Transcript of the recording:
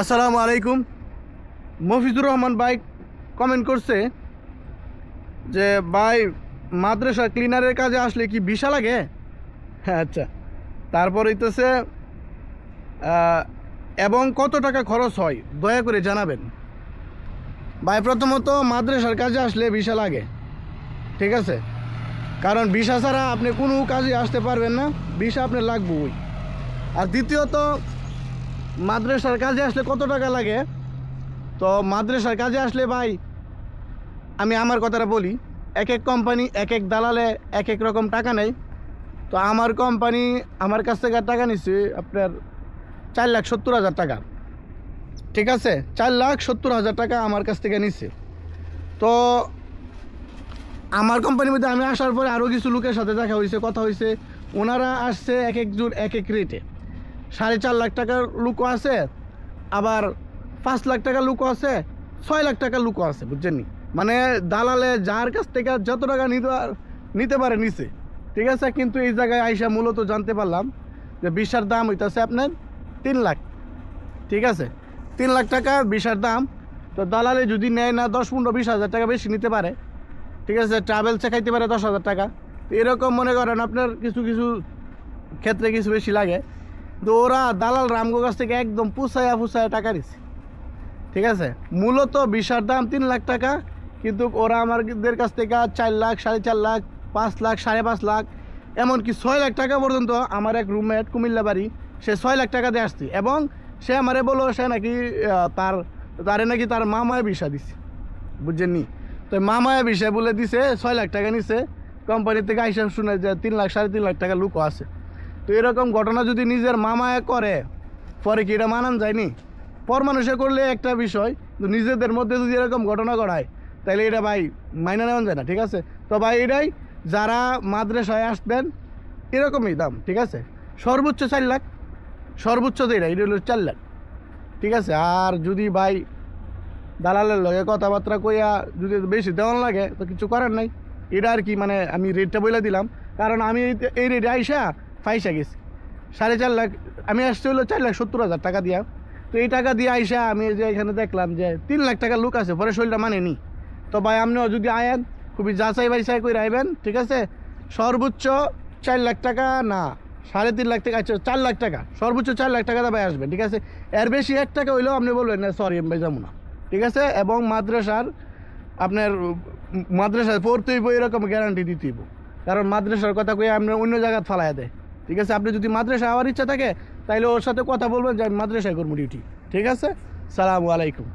আসসালামু আলাইকুম। মফিজুর রহমান ভাই কমেন্ট করছে যে, ভাই, মাদ্রাসা ক্লিনারের কাজে আসলে কি ভিসা লাগে? হ্যাঁ আচ্ছা। তারপর হইতেছে এবং কত টাকা খরচ হয়? দয়া করে জানাবেন। ভাই, প্রথমত মাদ্রাসার কাজে আসলে ভিসা লাগে, ঠিক আছে? কারণ ভিসা ছাড়া আপনি কোনো কাজে আসতে পারবেন না, ভিসা আপনার লাগবেই। আর দ্বিতীয়ত মাদ্রাসার কাজে আসলে কত টাকা লাগে? তো মাদ্রাসার কাজে আসলে ভাই, আমি আমার কথাটা বলি, এক এক কোম্পানি এক এক দালালে এক এক রকম টাকা নেয়। তো আমার কোম্পানি আমার কাছ থেকে টাকা নিচ্ছে আপনার চার লাখ সত্তর হাজার টাকা। ঠিক আছে? চার লাখ সত্তর হাজার টাকা আমার কাছ থেকে নিচ্ছে তো আমার কোম্পানির মধ্যে আমি আসার পরে আরও কিছু লোকের সাথে দেখা হয়েছে কথা হয়েছে ওনারা আসছে এক একজন এক এক রেটে সাড়ে চার লাখ টাকার লুকো আছে, আবার পাঁচ লাখ টাকার লুকো আছে, ছয় লাখ টাকার লুকো আছে, বুঝছেন মানে দালালে যার কাছ থেকে যত টাকা নিতে নিতে পারে নিছে, ঠিক আছে? কিন্তু এই জায়গায় আইসা মূলত জানতে পারলাম যে বিশার দাম হইতেছে আপনার তিন লাখ, ঠিক আছে? তিন লাখ টাকা বিশার দাম, তো দালালে যদি নেয় না, দশ, পনেরো, বিশ হাজার টাকা বেশি নিতে পারে, ঠিক আছে? ট্রাভেল খাইতে পারে দশ হাজার টাকা। এরকম মনে করেন আপনার কিছু কিছু ক্ষেত্রে কিছু বেশি লাগে। তো ওরা দালাল রামগো কাছ থেকে একদম পুষায়া পুষায়া টাকা দিচ্ছে ঠিক আছে? মূলত বিশার দাম তিন লাখ টাকা, কিন্তু ওরা আমাদের কাছ থেকে চার লাখ, সাড়ে চার লাখ, পাঁচ লাখ, সাড়ে পাঁচ লাখ, এমনকি ছয় লাখ টাকা পর্যন্ত আমার এক রুমমেট কুমিল্লা বাড়ি, সে ছয় লাখ টাকা দিয়ে আসছে এবং সে আমারে বলল, সে নাকি তার, তারে নাকি তার মামায় বিষা দিচ্ছে বুঝছেননি? তো মামায় বিষয় বলে দিছে, ছয় লাখ টাকা নিছে কোম্পানি থেকে আইসা শুনে যে তিন লাখ, সাড়ে তিন লাখ টাকা লুকো আছে। তো এরকম ঘটনা যদি নিজের মামায় করে, পরে কি এটা মানান যায়নি? পর মানুষে করলে একটা বিষয় কিন্তু নিজেদের মধ্যে যদি এরকম ঘটনা ঘটায় তাহলে এটা ভাই মাইনা নেওয়া যায় না, ঠিক আছে? তো ভাই এটাই, যারা মাদ্রাসায় আসবেন, এরকমই দাম, ঠিক আছে? সর্বোচ্চ চার লাখ। সর্বোচ্চ তো এটা এটা হলো চার লাখ, ঠিক আছে? আর যদি ভাই দালালের লগে কথাবার্তা কইয়া যদি বেশি দেওয়ান লাগে, তো কিছু করার নাই। এটা আর কি মানে আমি রেটটা বলে দিলাম। কারণ আমি এই রেটে আইসা ফাইসা গেছি। সাড়ে চার লাখ, আমি আসতে হলো চার লাখ সত্তর হাজার টাকা দিয়া। তো এই টাকা দিয়ে আইসা আমি যে এখানে দেখলাম যে তিন লাখ টাকা লোক আছে, পরে শরীরটা মানে নি। তো ভাই, আপনিও যদি আয়েন, খুবই যাচাই বাছাই করে আইবেন, ঠিক আছে? সর্বোচ্চ চার লাখ টাকা না, সাড়ে তিন লাখ টাকা আচ্ছা চার লাখ টাকা, সর্বোচ্চ চার লাখ টাকা ভাই আসবেন ঠিক আছে? এর বেশি এক টাকা হইলেও আপনি বলবেন, না সরি আমি ভাই যাব না। ঠিক আছে? এবং মাদ্রাসার আপনার মাদ্রাসায় পড়তেই বই এরকম গ্যারান্টি দিতেই কারণ মাদ্রাসার কথা কয়ে আপনার অন্য জায়গায় ফালাই দেয়। ঠিক আছে? আপনি যদি মাদ্রাসা আওয়ার ইচ্ছা থাকে তাহলে ওর সাথে কথা বলবেন যে আমি মাদ্রাসায় করব ডিউটি ঠিক আছে? সালামু আলাইকুম।